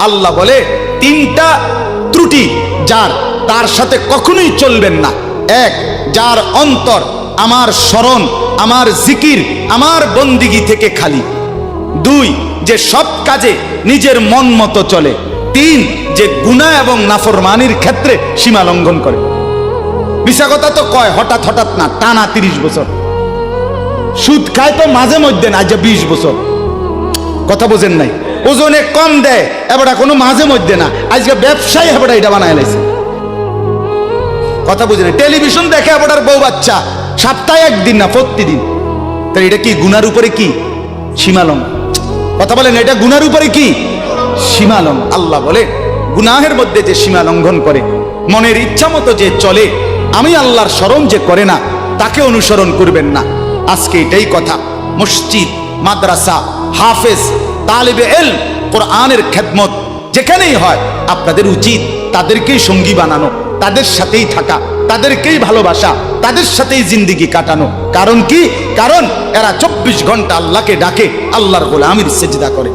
আল্লাহ বলে, তিনটা ত্রুটি যার, তার সাথে কখনোই চলবেন না। এক, যার অন্তর আমার স্মরণ, আমার জিকির, আমার বন্দিগি থেকে খালি। দুই, যে সব কাজে নিজের মন মতো চলে। তিন, যে গুণা এবং নাফরমানির ক্ষেত্রে সীমা লঙ্ঘন করে। কথা তো কয়, হঠাৎ হঠাৎ না, টানা তিরিশ বছর। সুদ খায় তো মাঝে মধ্যে না, যে বিশ বছর। কথা বোঝেন নাই? ওজনে কম দেয় এবার কোনো মাঝে মধ্যে না। আজকে ব্যবসায়ী এবার এটা বানায় লাইছে কথা বুঝেন টেলিভিশন দেখে এবার বউ বাচ্চা। সপ্তাহে একদিন না, প্রতিদিন। তাহলে এটা কি, গুনার উপরে কি? সীমালং কথা বলেন এটা গুনার উপরে কি? সীমালং আল্লাহ বলে, গুনাহের মধ্যে যে সীমা লঙ্ঘন করে, মনের ইচ্ছা মতো যে চলে, আমি আল্লাহর স্মরণ যে করে না, তাকে অনুসরণ করবেন না। আজকে এটাই কথা। মসজিদ, মাদ্রাসা, হাফেজ তালিবে এল, কোরআনের খেদমত যেখানেই হয়, আপনাদের উচিত তাদেরকেই সঙ্গী বানানো, তাদের সাথেই থাকা, তাদেরকেই ভালোবাসা, তাদের সাথেই জিন্দিগি কাটানো। কারণ কি? কারণ এরা চব্বিশ ঘণ্টা আল্লাহকে ডাকে, আল্লাহর গোলামির সেজদা করে।